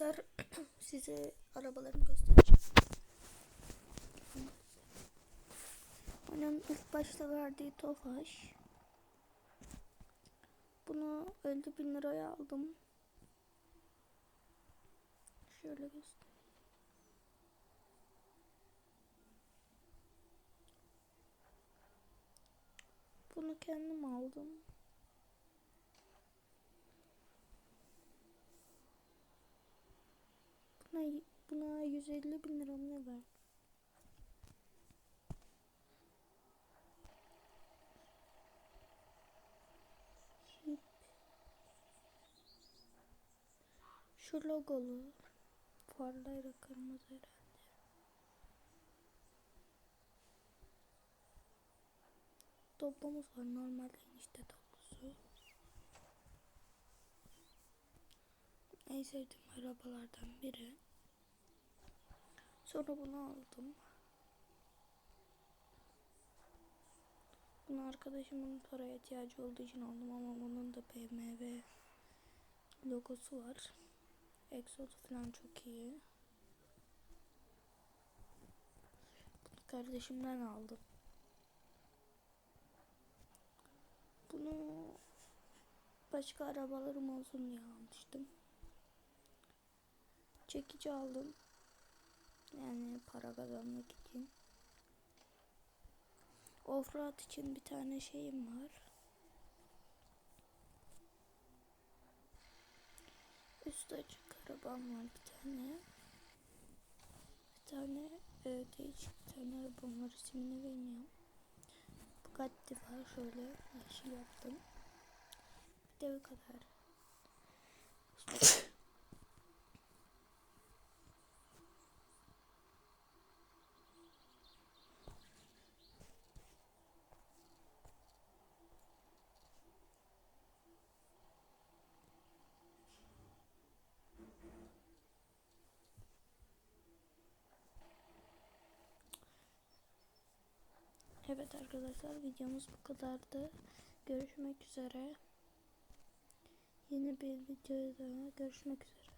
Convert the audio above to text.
arkadaşlar size arabalarımı göstereceğim. Onun ilk başta verdiği Tofaş. Bunu 50 bin liraya aldım. Şöyle göster. Bunu kendim aldım. Buna, buna 150 bin lira mı ver? Şu logolu. Farlarla kırmızı herhalde. Doblamız var. Normal enişte doblosu. En sevdiğim arabalardan biri. Sonra bunu aldım. Bunu arkadaşımın paraya ihtiyacı olduğu için aldım ama bunun da BMW logosu var. Egzozu falan çok iyi. Bunu kardeşimden aldım. Bunu başka arabalarım olsun diye almıştım. Çekici aldım. Yani para kazanmak için. Offroad için bir tane şeyim var. Üst açık arabam var bir tane. Bir tane e, değişik bir tane arabam var. İsmini bilmiyorum. Bugatti var. Şöyle yeşil yaptım. Bir de bu kadar. Evet arkadaşlar videomuz bu kadardı. Görüşmek üzere. Yeni bir videoda görüşmek üzere.